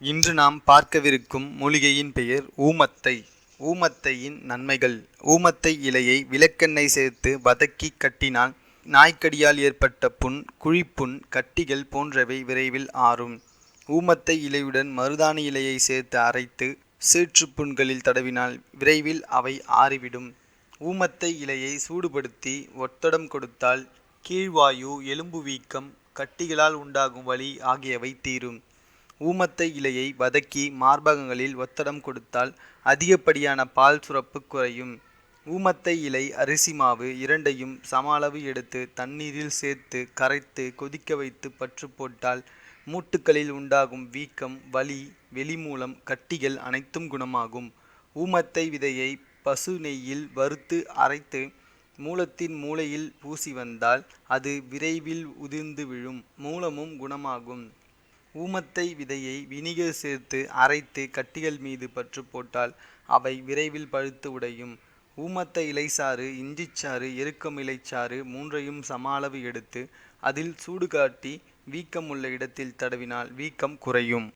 இன்று நாம் பார்க்கவிருக்கும் மூலிகையின் பெயர் ஊமத்தை. ஊமத்தையின் நன்மைகள். ஊமத்தை இலையை விளக்கெண்ணெய் சேர்த்து வதக்கி கட்டினால் நாய்க்கடியால் ஏற்பட்ட புண் குழிப்புண் கட்டிகள் போன்றவை விரைவில் ஆறும். ஊமத்தை இலையுடன் மருதாணி இலையை சேர்த்து அரைத்து சீற்றுப்புண்களில் தடவினால் விரைவில் அவை ஆறிவிடும். ஊமத்தை இலையை சூடுபடுத்தி ஒத்தடம் கொடுத்தால் கீழ்வாயு எலும்பு வீக்கம் கட்டிகளால் உண்டாகும் வலி ஆகியவை தீரும். ஊமத்தை இலையை வதக்கி மார்பகங்களில் ஒத்தடம் கொடுத்தால் அதிகப்படியான பால் சுரப்பு குறையும். ஊமத்தை இலை அரிசி மாவு இரண்டையும் சம அளவு எடுத்து தண்ணீரில் சேர்த்து கரைத்து கொதிக்க வைத்து பற்று போட்டால் மூட்டுக்களில் உண்டாகும் வீக்கம் வலி வெளிமூலம் கட்டிகள் அனைத்தும் குணமாகும். ஊமத்தை விதையை பசு நெய்யில் வறுத்து அரைத்து மூலத்தின் மூலையில் பூசி வந்தால் அது விரைவில் உதிர்ந்து விழும். மூலமும் குணமாகும். ஊமத்தை விதையை வினிகர் சேர்த்து அரைத்து கட்டிகள் மீது பற்று போட்டால் அவை விரைவில் பழுத்து உடையும். ஊமத்தை இலைச்சாறு இஞ்சிச்சாறு எருக்கம் இலைச்சாறு மூன்றையும் சம அளவு எடுத்து அதில் சூடு காட்டி வீக்கம் உள்ள இடத்தில் தடவினால் வீக்கம் குறையும்.